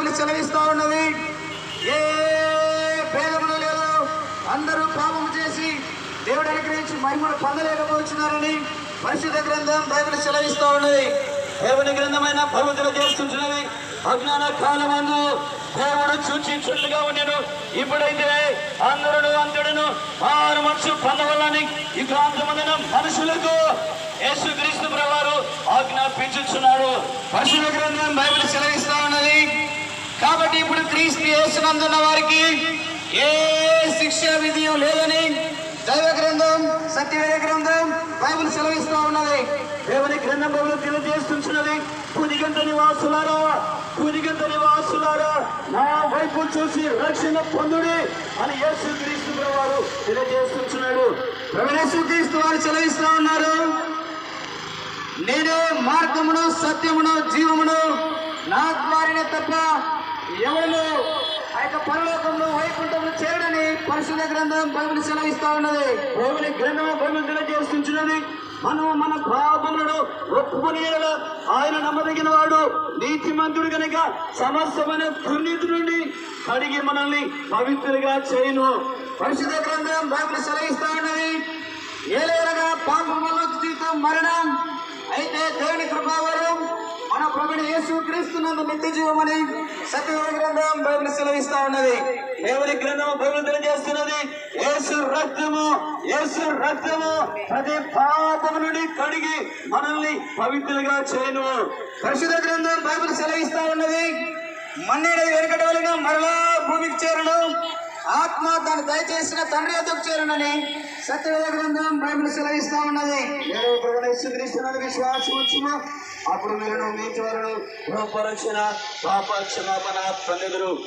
Bible సెలవిస్తా ఉన్నది. ఏ భేదములు లేదు అందరూ పాపం చేసి దేవుడు అనుగ్రహించి మహిమను పొందలేకపోతున్నారని పరిశుద్ధ గ్రంథం బైబిల్ సెలవిస్తా ఉన్నది. దేవుని గ్రంథమైన భగవతులు చేస్తున్నది అజ్ఞాన కాలమందు దేవుడు చూచి ఉండేను. ఇప్పుడైతే అందరుడు అంతడును ఆరు మనసు పొందవాలని ఈ ప్రాంతమందిన మనుషులకు యేసుక్రీస్తు ప్రభువారు ఆజ్ఞాపించుచున్నాడు. పరిశుద్ధ గ్రంథం బైబిల్ సెలవిస్తా ఉన్నది. క్రీస్తు వారికి ఏ శిక్ష విధియం లేదని దైవ గ్రంథం సత్యవేద గ్రంథం బైబుల్ సెలవిస్తూ ఉన్నది. దేవుని గ్రంథం తెలియజేస్తున్నది పురిగంట నివాసులారా పురిగంట నివాసులారా నా వైపు చూసి రక్షణ పొందుడి అని యేసు క్రీస్తు వారు తెలియజేస్తున్నాడు ప్రవేశ క్రీస్తు వారు సెలవిస్తూ ఉన్నారు. నేను మార్గమును సత్యమును జీవమును నా ద్వారానే తప్ప పరలోకంలో వైకుంఠంలో చేరడని పరిశుద్ధ గ్రంథం బైబిల్ సెలవిస్తా ఉన్నది. దేవుని గ్రంథం బైబిల్ తెలియజేస్తున్నది మనం మన పాపములను ఒప్పుకొని ఆయన నమ్మదగిన వాడు నీతిమంతుడు కనుక సమస్తమైన దుర్నీతి నుండి కడిగి మనల్ని పవిత్రులుగా చేయను. పరిశుద్ధ గ్రంథం బైబిల్ సెలవిస్తా ఉన్నది. ఏలేరగా పాపములో జీవితం మరణం. అయితే దేవుని కృపావరం మన ప్రభుని యేసు క్రీస్తునందు నిత్య జీవమని సత్యవేద గ్రంథం బైబిల్ సెలవిస్తా ఉన్నది. దేవుని గ్రంథము బైబిల్ చేస్తున్నది. యేసు రక్తము యేసు రక్తము ప్రతి పాపము నుండి కడిగి మనల్ని పవిత్రులుగా చేయను. పరిశుద్ధ గ్రంథం బైబిల్ సెలవిస్తా ఉన్నది. మన్నేది వెనుకటి వలన మరలా భూమికి చేరను. ఆత్మ తను దయచేసిన తండ్రి ఎదుకు చేరునని సత్యవేద గ్రంథం బైబిల్ సెలవిస్తా ఉన్నది. నేను ప్రభువైన విశ్వాసం వచ్చును అప్పుడు మీరు మీ చివరను రూపరక్షణ పాప క్షమాపణ పొందెదరు.